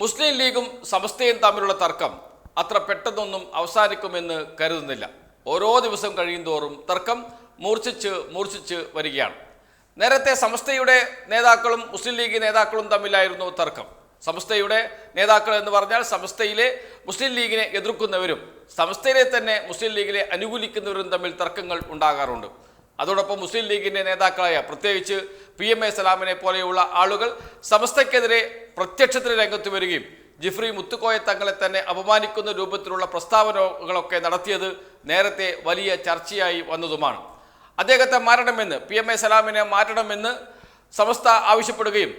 മുസ്ലിം ലീഗും സമസ്തയും തമ്മിലുള്ള തർക്കം അത്ര പെട്ടെന്നൊന്നും അവസാനിക്കുമെന്ന് കരുതുന്നില്ല. ഓരോ ദിവസം കഴിയുന്തോറും തർക്കം മൂർച്ഛിച്ച് മൂർച്ഛിച്ച് വരികയാണ്. നേരത്തെ സമസ്തയുടെ നേതാക്കളും മുസ്ലിം ലീഗ് നേതാക്കളും തമ്മിലായിരുന്നു തർക്കം. സമസ്തയുടെ നേതാക്കൾ എന്ന് പറഞ്ഞാൽ സമസ്തയിലെ മുസ്ലിം ലീഗിനെ എതിർക്കുന്നവരും സമസ്തയിലെ തന്നെ മുസ്ലിം ലീഗിനെ അനുകൂലിക്കുന്നവരും തമ്മിൽ തർക്കങ്ങൾ ഉണ്ടാകാറുണ്ട്. അതോടൊപ്പം മുസ്ലിം ലീഗിന്റെ നേതാക്കളായ പ്രത്യേകിച്ച് പി എം എ സലാമിനെ പോലെയുള്ള ആളുകൾ സമസ്തയ്ക്കെതിരെ പ്രത്യക്ഷത്തിന് രംഗത്ത് വരികയും ജിഫ്രി മുത്തുക്കോയ തങ്ങളെ തന്നെ അപമാനിക്കുന്ന രൂപത്തിലുള്ള പ്രസ്താവനകളൊക്കെ നടത്തിയത് നേരത്തെ വലിയ ചർച്ചയായി വന്നതുമാണ്. അദ്ദേഹത്തെ മാറ്റണമെന്ന് പി എം എ സലാമിനെ മാറ്റണമെന്ന് സമസ്ത ആവശ്യപ്പെടുകയും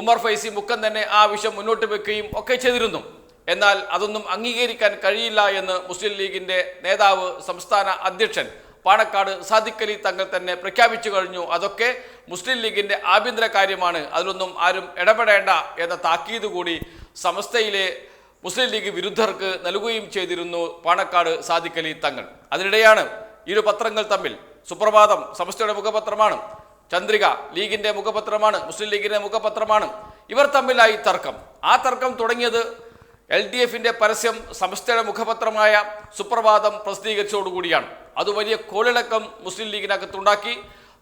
ഉമർ ഫൈസി മുക്കം തന്നെ ആ ആവശ്യം മുന്നോട്ട് വെക്കുകയും ഒക്കെ ചെയ്തിരുന്നു. എന്നാൽ അതൊന്നും അംഗീകരിക്കാൻ കഴിയില്ല എന്ന് മുസ്ലിം ലീഗിന്റെ നേതാവ് സംസ്ഥാന അധ്യക്ഷൻ പാണക്കാട് സാദിഖലി തങ്ങൾ തന്നെ പ്രഖ്യാപിച്ചു കഴിഞ്ഞു. അതൊക്കെ മുസ്ലിം ലീഗിന്റെ ആഭ്യന്തര കാര്യമാണ്. അതിലൊന്നും ആരും ഇടപെടേണ്ട എന്ന താക്കീത് കൂടി സമസ്തയിലെ മുസ്ലിം ലീഗ് വിരുദ്ധർക്ക് നൽകുകയും ചെയ്തിരുന്നു പാണക്കാട് സാദിഖലി തങ്ങൾ. അതിനിടെയാണ് ഇരു പത്രങ്ങൾ തമ്മിൽ സുപ്രഭാതം. സമസ്തയുടെ മുഖപത്രമാണ്. ചന്ദ്രിക ലീഗിന്റെ മുഖപത്രമാണ്. മുസ്ലിം ലീഗിന്റെ മുഖപത്രമാണ്. ഇവർ തമ്മിലായി തർക്കം. ആ തർക്കം തുടങ്ങിയത് എൽ ഡി എഫിന്റെ പരസ്യം സമസ്തയുടെ മുഖപത്രമായ സുപ്രഭാതം പ്രസിദ്ധീകരിച്ചതോടുകൂടിയാണ്. അത് വലിയ കോളിളക്കം മുസ്ലിം ലീഗിനകത്തുണ്ടാക്കി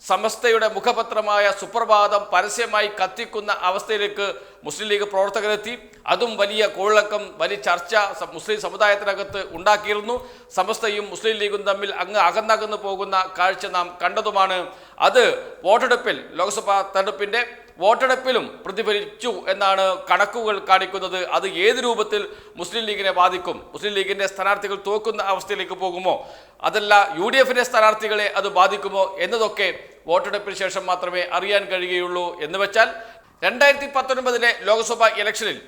സമസ്തയുടെ മുഖപത്രമായ സുപ്രഭാതം പരസ്യമായി കത്തിക്കുന്ന അവസ്ഥയിലേക്ക് മുസ്ലിം ലീഗ് പ്രവർത്തകരെത്തി. അതും വലിയ കോളിളക്കം വലിയ ചർച്ച മുസ്ലിം സമുദായത്തിനകത്ത് ഉണ്ടാക്കിയിരുന്നു. സമസ്തയും മുസ്ലിം ലീഗും തമ്മിൽ അങ്ങ് അകന്നകന്നു പോകുന്ന കാഴ്ച നാം കണ്ടതുമാണ്. അത് വോട്ടെടുപ്പിൽ ലോക്സഭാ തെരഞ്ഞെടുപ്പിന്റെ വോട്ടെടുപ്പിലും പ്രതിഫലിച്ചു എന്നാണ് കണക്കുകൾ കാണിക്കുന്നത്. അത് ഏത് രൂപത്തിൽ മുസ്ലിം ലീഗിനെ ബാധിക്കും? മുസ്ലിം ലീഗിന്റെ സ്ഥാനാർത്ഥികൾ തോക്കുന്ന അവസ്ഥയിലേക്ക് പോകുമോ? അതല്ല യു ഡി എഫിന്റെ സ്ഥാനാർത്ഥികളെ അത് ബാധിക്കുമോ എന്നതൊക്കെ വോട്ടെടുപ്പിന് ശേഷം മാത്രമേ അറിയാൻ കഴിയുകയുള്ളൂ എന്ന് വെച്ചാൽ രണ്ടായിരത്തി പത്തൊൻപതിലെ ലോക്സഭാ ഇലക്ഷനിൽ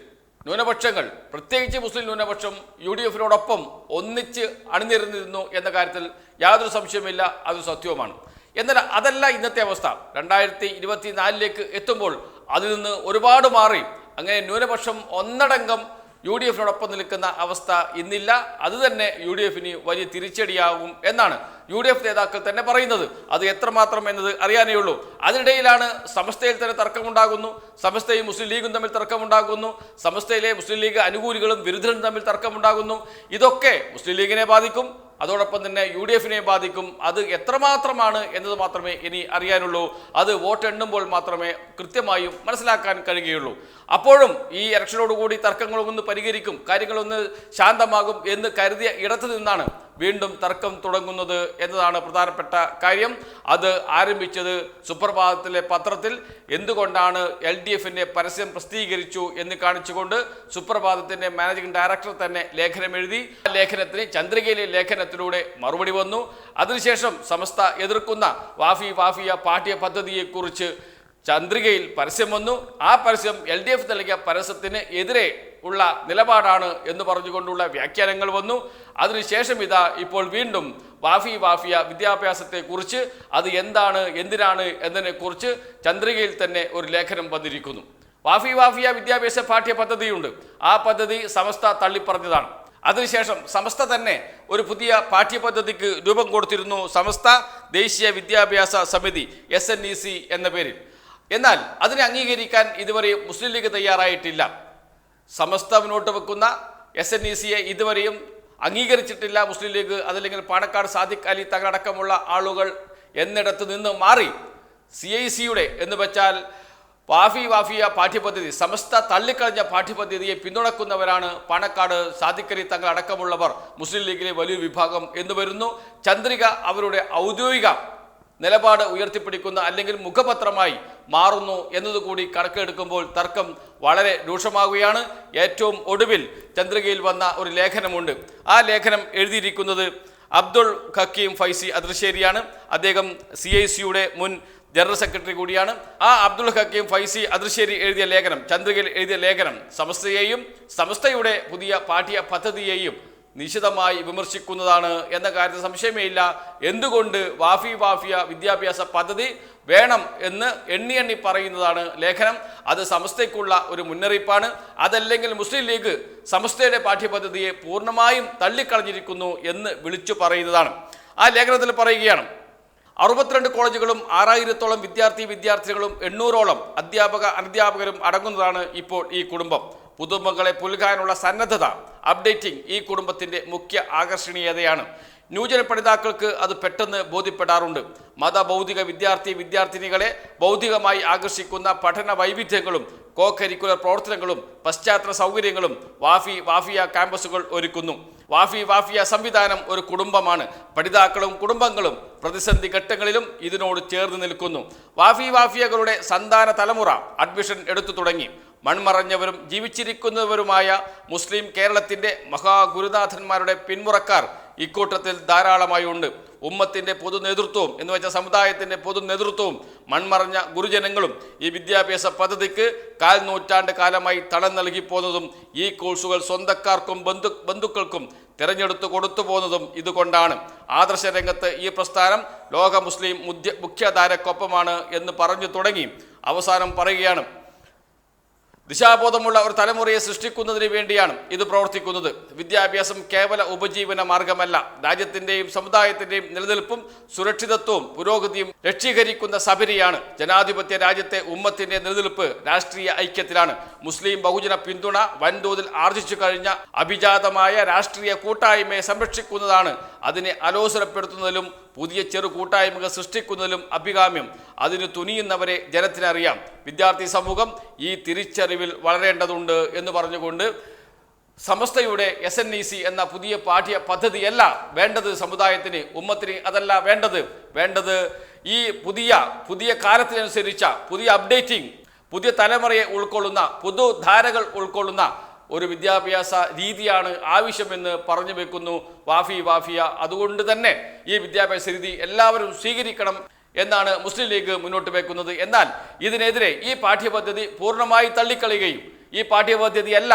ന്യൂനപക്ഷങ്ങൾ പ്രത്യേകിച്ച് മുസ്ലിം ന്യൂനപക്ഷം യു ഡി എഫിനോടൊപ്പം ഒന്നിച്ച് അണിനിരന്നിരുന്നു എന്ന കാര്യത്തിൽ യാതൊരു സംശയമില്ല അത് സത്യവുമാണ്. എന്നാൽ അതല്ല ഇന്നത്തെ അവസ്ഥ. രണ്ടായിരത്തി ഇരുപത്തിനാലിലേക്ക് എത്തുമ്പോൾ അതിൽ നിന്ന് ഒരുപാട് മാറി. അങ്ങനെ ന്യൂനപക്ഷം ഒന്നടങ്കം യു ഡി എഫിനോടൊപ്പം നിൽക്കുന്ന അവസ്ഥ ഇന്നില്ല. അത് തന്നെ യു ഡി എഫിന് വലിയ തിരിച്ചടിയാകും എന്നാണ് യു ഡി എഫ് നേതാക്കൾ തന്നെ പറയുന്നത്. അത് എത്രമാത്രം എന്നത് അറിയാനേ ഉള്ളൂ. അതിനിടയിലാണ് സമസ്തയിൽ തന്നെ തർക്കമുണ്ടാകുന്നു. സമസ്തയും മുസ്ലിം ലീഗും തമ്മിൽ തർക്കമുണ്ടാകുന്നു. സമസ്തയിലെ മുസ്ലിം ലീഗ് അനുകൂലികളും വിരുദ്ധരും തമ്മിൽ തർക്കമുണ്ടാകുന്നു. ഇതൊക്കെ മുസ്ലിം ലീഗിനെ ബാധിക്കും. അതോടൊപ്പം തന്നെ യു ഡി എഫിനെ ബാധിക്കും. അത് എത്രമാത്രമാണ് എന്നത് മാത്രമേ ഇനി അറിയാനുള്ളൂ. അത് വോട്ട് എണ്ണുമ്പോൾ മാത്രമേ കൃത്യമായും മനസ്സിലാക്കാൻ കഴിയുകയുള്ളൂ. അപ്പോഴും ഈ ഇലക്ഷനോടുകൂടി തർക്കങ്ങളൊന്ന് പരിഹരിക്കും കാര്യങ്ങളൊന്ന് ശാന്തമാകും എന്ന് കരുതിയ ഇടത്തു നിന്നാണ് വീണ്ടും തർക്കം തുടങ്ങുന്നത് എന്നതാണ് പ്രധാനപ്പെട്ട കാര്യം. അത് ആരംഭിച്ചത് സുപ്രഭാതത്തിലെ പത്രത്തിൽ. എന്തുകൊണ്ടാണ് എൽ ഡി എഫിന്റെ പരസ്യം പ്രസിദ്ധീകരിച്ചു എന്ന് കാണിച്ചുകൊണ്ട് സുപ്രഭാതത്തിന്റെ മാനേജിംഗ് ഡയറക്ടർ തന്നെ ലേഖനം എഴുതി. ആ ലേഖനത്തിന് ചന്ദ്രികയിലെ ലേഖനത്തിലൂടെ മറുപടി വന്നു. അതിനുശേഷം സമസ്ത എതിർക്കുന്ന വാഫി വാഫിയ പാഠ്യ പദ്ധതിയെക്കുറിച്ച് ചന്ദ്രികയിൽ പരസ്യം വന്നു. ആ പരസ്യം എൽ ഡി എഫ് നൽകിയ പരസ്യത്തിന് എതിരെ ഉള്ള നിലപാടാണ് എന്ന് പറഞ്ഞുകൊണ്ടുള്ള വ്യാഖ്യാനങ്ങൾ വന്നു. അതിനുശേഷം ഇതാ ഇപ്പോൾ വീണ്ടും വാഫി വാഫിയ വിദ്യാഭ്യാസത്തെക്കുറിച്ച് അത് എന്താണ് എന്തിനാണ് എന്നതിനെക്കുറിച്ച് ചന്ദ്രികയിൽ തന്നെ ഒരു ലേഖനം വന്നിരിക്കുന്നു. വാഫി വാഫിയ വിദ്യാഭ്യാസ പാഠ്യ പദ്ധതിയുണ്ട്. ആ പദ്ധതി സമസ്ത തള്ളിപ്പറഞ്ഞതാണ്. അതിനുശേഷം സമസ്ത തന്നെ ഒരു പുതിയ പാഠ്യപദ്ധതിക്ക് രൂപം കൊടുത്തിരുന്നു. സമസ്ത ദേശീയ വിദ്യാഭ്യാസ സമിതി എസ് സി എന്ന പേരിൽ. എന്നാൽ അതിനെ അംഗീകരിക്കാൻ ഇതുവരെ മുസ്ലിം ലീഗ് തയ്യാറായിട്ടില്ല. സമസ്ത മുന്നോട്ട് വെക്കുന്ന എസ് എൻ ഇ സിയെ ഇതുവരെയും അംഗീകരിച്ചിട്ടില്ല മുസ്ലിം ലീഗ്. അതല്ലെങ്കിൽ പാണക്കാട് സാദിഖ് അലി തങ്ങളടക്കമുള്ള ആളുകൾ എന്നിടത്ത് നിന്ന് മാറി സി ഐ സിയുടെ എന്ന് വെച്ചാൽ വാഫി വാഫിയ പാഠ്യപദ്ധതി സമസ്ത തള്ളിക്കളഞ്ഞ പാഠ്യപദ്ധതിയെ പിന്തുണക്കുന്നവരാണ് പാണക്കാട് അലി തങ്ങൾ അടക്കമുള്ളവർ മുസ്ലിം ലീഗിലെ വലിയൊരു വിഭാഗം എന്ന് വരുന്നു. ചന്ദ്രിക അവരുടെ ഔദ്യോഗിക നിലപാട് ഉയർത്തിപ്പിടിക്കുന്ന അല്ലെങ്കിൽ മുഖപത്രമായി മാറുന്നു എന്നതുകൂടി കണക്കെടുക്കുമ്പോൾ തർക്കം വളരെ രൂക്ഷമാവുകയാണ്. ഏറ്റവും ഒടുവിൽ ചന്ദ്രികയിൽ വന്ന ഒരു ലേഖനമുണ്ട്. ആ ലേഖനം എഴുതിയിരിക്കുന്നത് അബ്ദുൾ ഹക്കീം ഫൈസി അതിർശ്ശേരിയാണ് അദ്ദേഹം സി ഐ സിയുടെ മുൻ ജനറൽ സെക്രട്ടറി കൂടിയാണ്. ആ അബ്ദുൾ ഹക്കീം ഫൈസി അതിർശ്ശേരി എഴുതിയ ലേഖനം ചന്ദ്രികയിൽ എഴുതിയ ലേഖനം സമസ്തയെയും സമസ്തയുടെ പുതിയ പാഠ്യ പദ്ധതിയെയും നിശിതമായി വിമർശിക്കുന്നതാണ് എന്ന കാര്യത്തിൽ സംശയമേ ഇല്ല എന്തുകൊണ്ട് വാഫി വാഫിയ വിദ്യാഭ്യാസ പദ്ധതി വേണം എന്ന് എണ്ണി എണ്ണി പറയുന്നതാണ് ലേഖനം. അത് സമസ്തയ്ക്കുള്ള ഒരു മുന്നറിയിപ്പാണ്. അതല്ലെങ്കിൽ മുസ്ലിം ലീഗ് സമസ്തയുടെ പാഠ്യപദ്ധതിയെ പൂർണമായും തള്ളിക്കളഞ്ഞിരിക്കുന്നു എന്ന് വിളിച്ചു പറയുന്നതാണ്. ആ ലേഖനത്തിൽ പറയുകയാണ്. അറുപത്തിരണ്ട് കോളേജുകളും ആറായിരത്തോളം വിദ്യാർത്ഥി വിദ്യാർത്ഥികളും എണ്ണൂറോളം അധ്യാപക അനധ്യാപകരും അടങ്ങുന്നതാണ് ഇപ്പോൾ ഈ കുടുംബം. പുതുമകളെ പുൽകാനുള്ള സന്നദ്ധത അപ്ഡേറ്റിംഗ് ഈ കുടുംബത്തിന്റെ മുഖ്യ ആകർഷണീയതയാണ്. ന്യൂജന പഠിതാക്കൾക്ക് അത് പെട്ടെന്ന് ബോധ്യപ്പെടാറുണ്ട്. മത ഭൗതിക വിദ്യാർത്ഥി വിദ്യാർത്ഥിനികളെ ഭൗതികമായി ആകർഷിക്കുന്ന പഠന വൈവിധ്യങ്ങളും കോ കരിക്കുലർ പ്രവർത്തനങ്ങളും പശ്ചാത്തല സൗകര്യങ്ങളും വാഫി വാഫിയ ക്യാമ്പസുകൾ ഒരുക്കുന്നു. വാഫി വാഫിയ സംവിധാനം ഒരു കുടുംബമാണ്. പഠിതാക്കളും കുടുംബങ്ങളും പ്രതിസന്ധി ഘട്ടങ്ങളിലും ഇതിനോട് ചേർന്ന് നിൽക്കുന്നു. വാഫി വാഫിയകളുടെ സന്താന തലമുറ അഡ്മിഷൻ എടുത്തു തുടങ്ങി. മൺമറഞ്ഞവരും ജീവിച്ചിരിക്കുന്നവരുമായ മുസ്ലിം കേരളത്തിന്റെ മഹാഗുരുനാഥന്മാരുടെ പിന്മുറക്കാർ ഇക്കൂട്ടത്തിൽ ധാരാളമായി ഉണ്ട്. ഉമ്മത്തിന്റെ പൊതു നേതൃത്വവും എന്ന് വെച്ച സമുദായത്തിന്റെ പൊതു നേതൃത്വവും മൺമറഞ്ഞ ഗുരുജനങ്ങളും ഈ വിദ്യാഭ്യാസ പദ്ധതിക്ക് കാൽ നൂറ്റാണ്ട് കാലമായി തളം നൽകി പോന്നതും ഈ കോഴ്സുകൾ സ്വന്തക്കാർക്കും ബന്ധു ബന്ധുക്കൾക്കും തിരഞ്ഞെടുത്ത് കൊടുത്തു പോകുന്നതും ഇതുകൊണ്ടാണ്. ആദർശ രംഗത്ത് ഈ പ്രസ്ഥാനം ലോക മുസ്ലിം മുഖ്യധാരക്കൊപ്പമാണ് എന്ന് പറഞ്ഞു തുടങ്ങി. അവസാനം പറയുകയാണ് ദിശാബോധമുള്ള ഒരു തലമുറയെ സൃഷ്ടിക്കുന്നതിന് വേണ്ടിയാണ് ഇത് പ്രവർത്തിക്കുന്നത്. വിദ്യാഭ്യാസം കേവല ഉപജീവന മാർഗമല്ല. രാജ്യത്തിന്റെയും സമുദായത്തിന്റെയും നിലനിൽപ്പും സുരക്ഷിതത്വവും പുരോഗതിയും ലക്ഷീകരിക്കുന്ന സബരിയാണ്. ജനാധിപത്യ രാജ്യത്തെ ഉമ്മത്തിന്റെ നിലനിൽപ്പ് രാഷ്ട്രീയ ഐക്യത്തിലാണ്. മുസ്ലിം ബഹുജന പിന്തുണ വൻതോതിൽ ആർജിച്ചു കഴിഞ്ഞ അഭിജാതമായ രാഷ്ട്രീയ കൂട്ടായ്മയെ സംരക്ഷിക്കുന്നതാണ് അതിനെ അലോസരപ്പെടുത്തുന്നതിലും പുതിയ ചെറു കൂട്ടായ്മകൾ സൃഷ്ടിക്കുന്നതിലും അഭികാമ്യം. അതിന് തുനിയുന്നവരെ ജനത്തിനറിയാം. വിദ്യാർത്ഥി സമൂഹം ഈ തിരിച്ചറിവിൽ വളരേണ്ടതുണ്ട് എന്ന് പറഞ്ഞുകൊണ്ട് സമസ്തയുടെ എസ് എൻ ഇ സി എന്ന പുതിയ പാഠ്യ പദ്ധതിയല്ല വേണ്ടത് സമുദായത്തിന് ഉമ്മത്തിന് അതല്ല വേണ്ടത്. വേണ്ടത് ഈ പുതിയ പുതിയ കാലത്തിനനുസരിച്ച പുതിയ അപ്ഡേറ്റിംഗ് പുതിയ തലമുറയെ ഉൾക്കൊള്ളുന്ന പുതുധാരകൾ ഉൾക്കൊള്ളുന്ന ഒരു വിദ്യാഭ്യാസ രീതിയാണ് ആവശ്യമെന്ന് പറഞ്ഞു വെക്കുന്നു. വാഫി വാഫിയ. അതുകൊണ്ട് തന്നെ ഈ വിദ്യാഭ്യാസ രീതി എല്ലാവരും സ്വീകരിക്കണം എന്നാണ് മുസ്ലിം ലീഗ് മുന്നോട്ട് വെക്കുന്നത്. എന്നാൽ ഇതിനെതിരെ ഈ പാഠ്യപദ്ധതി പൂർണമായി തള്ളിക്കളയുകയും ഈ പാഠ്യപദ്ധതിയല്ല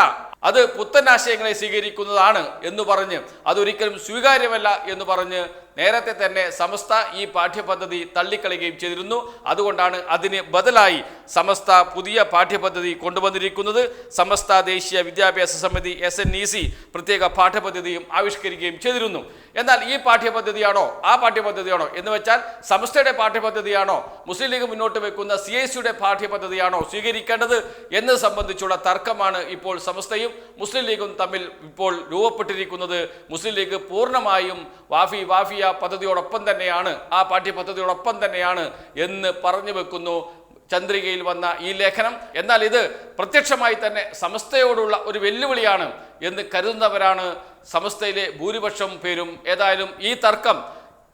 അത് പുത്തൻ ആശയങ്ങളെ സ്വീകരിക്കുന്നതാണ് എന്ന് പറഞ്ഞ് അതൊരിക്കലും സ്വീകാര്യമല്ല എന്ന് പറഞ്ഞ് നേരത്തെ തന്നെ സമസ്ത ഈ പാഠ്യപദ്ധതി തള്ളിക്കളയുകയും ചെയ്തിരുന്നു. അതുകൊണ്ടാണ് അതിന് ബദലായി സമസ്ത പുതിയ പാഠ്യപദ്ധതി കൊണ്ടുവന്നിരിക്കുന്നത്. സമസ്ത ദേശീയ വിദ്യാഭ്യാസ സമിതി എസ് എൻ ഇ സി പ്രത്യേക പാഠ്യപദ്ധതിയും ആവിഷ്കരിക്കുകയും ചെയ്തിരുന്നു. എന്നാൽ ഈ പാഠ്യപദ്ധതിയാണോ ആ പാഠ്യപദ്ധതിയാണോ എന്ന് വെച്ചാൽ സമസ്തയുടെ പാഠ്യപദ്ധതിയാണോ മുസ്ലിം ലീഗ് മുന്നോട്ട് വെക്കുന്ന സി ഐ സിയുടെ പാഠ്യപദ്ധതിയാണോ സ്വീകരിക്കേണ്ടത് എന്നത് സംബന്ധിച്ചുള്ള തർക്കമാണ് ഇപ്പോൾ സമസ്തയും മുസ്ലിം ലീഗും തമ്മിൽ ഇപ്പോൾ രൂപപ്പെട്ടിരിക്കുന്നത്. മുസ്ലിം ലീഗ് പൂർണമായും വാഫി വാഫിയ പദ്ധതിയോടൊപ്പം തന്നെയാണ് ആ പാഠ്യപദ്ധതിയോടൊപ്പം തന്നെയാണ് എന്ന് പറഞ്ഞു വെക്കുന്നു. ചന്ദ്രികയിൽ വന്ന ഈ ലേഖനം. എന്നാൽ ഇത് പ്രത്യക്ഷമായി തന്നെ സമസ്തയോടുള്ള ഒരു വെല്ലുവിളിയാണ് എന്ന് കരുതുന്നവരാണ് സമസ്തയിലെ ഭൂരിപക്ഷം പേരും. ഏതായാലും ഈ തർക്കം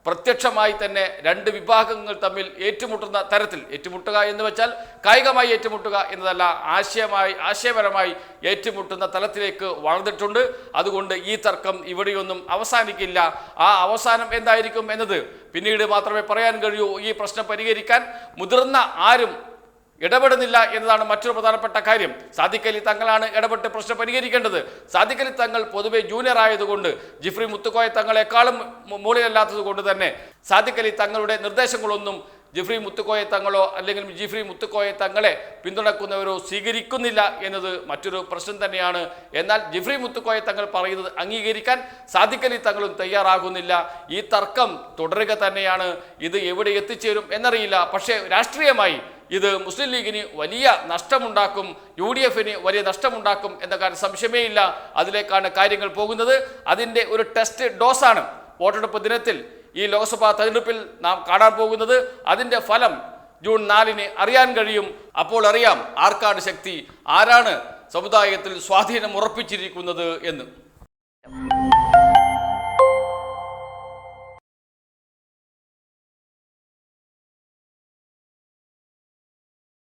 പ്രത്യക്ഷമായി തന്നെ രണ്ട് വിഭാഗങ്ങൾ തമ്മിൽ ഏറ്റുമുട്ടുന്ന തരത്തിൽ ഏറ്റുമുട്ടുക എന്ന് വെച്ചാൽ കായികമായി ഏറ്റുമുട്ടുക എന്നതല്ല ആശയമായി ആശയപരമായി ഏറ്റുമുട്ടുന്ന തലത്തിലേക്ക് വളർന്നിട്ടുണ്ട്. അതുകൊണ്ട് ഈ തർക്കം ഇവിടെയൊന്നും അവസാനിക്കില്ല. ആ അവസാനം എന്തായിരിക്കും എന്നത് പിന്നീട് മാത്രമേ പറയാൻ കഴിയൂ. ഈ പ്രശ്നം പരിഹരിക്കാൻ മുതിർന്ന ആരും ഇടപെടുന്നില്ല എന്നതാണ് മറ്റൊരു പ്രധാനപ്പെട്ട കാര്യം. സാദിഖലി തങ്ങളാണ് ഇടപെട്ട് പ്രശ്നം പരിഹരിക്കേണ്ടത്. സാദിഖലി തങ്ങൾ പൊതുവെ ജൂനിയർ ആയതുകൊണ്ട് ജിഫ്രി മുത്തുക്കോയ തങ്ങളെക്കാളും മുകളിലല്ലാത്തത് കൊണ്ട് തന്നെ സാദിഖലി തങ്ങളുടെ നിർദ്ദേശങ്ങളൊന്നും ജിഫ്രി മുത്തുക്കോയ തങ്ങളോ അല്ലെങ്കിൽ ജിഫ്രി മുത്തുക്കോയ തങ്ങളെ പിന്തുണക്കുന്നവരോ സ്വീകരിക്കുന്നില്ല എന്നത് മറ്റൊരു പ്രശ്നം തന്നെയാണ്. എന്നാൽ ജിഫ്രി മുത്തുക്കോയ തങ്ങൾ പറയുന്നത് അംഗീകരിക്കാൻ സാധിക്കലി തങ്ങളും തയ്യാറാകുന്നില്ല. ഈ തർക്കം തുടരുക തന്നെയാണ്. ഇത് എവിടെ എത്തിച്ചേരും എന്നറിയില്ല. പക്ഷേ രാഷ്ട്രീയമായി ഇത് മുസ്ലിം ലീഗിന് വലിയ നഷ്ടമുണ്ടാക്കും യു ഡി എഫിന് വലിയ നഷ്ടമുണ്ടാക്കും എന്ന കാര്യം സംശയമേ ഇല്ല അതിലേക്കാണ് കാര്യങ്ങൾ പോകുന്നത്. അതിന്റെ ഒരു ടെസ്റ്റ് ഡോസാണ് വോട്ടെടുപ്പ് ദിനത്തിൽ ഈ ലോക്സഭാ തെരഞ്ഞെടുപ്പിൽ നാം കാണാൻ പോകുന്നത്. അതിന്റെ ഫലം ജൂൺ നാലിന് അറിയാൻ കഴിയും. അപ്പോൾ അറിയാം ആർക്കാണ് ശക്തി ആരാണ് സമുദായത്തിൽ സ്വാധീനം ഉറപ്പിച്ചിരിക്കുന്നത് എന്ന്.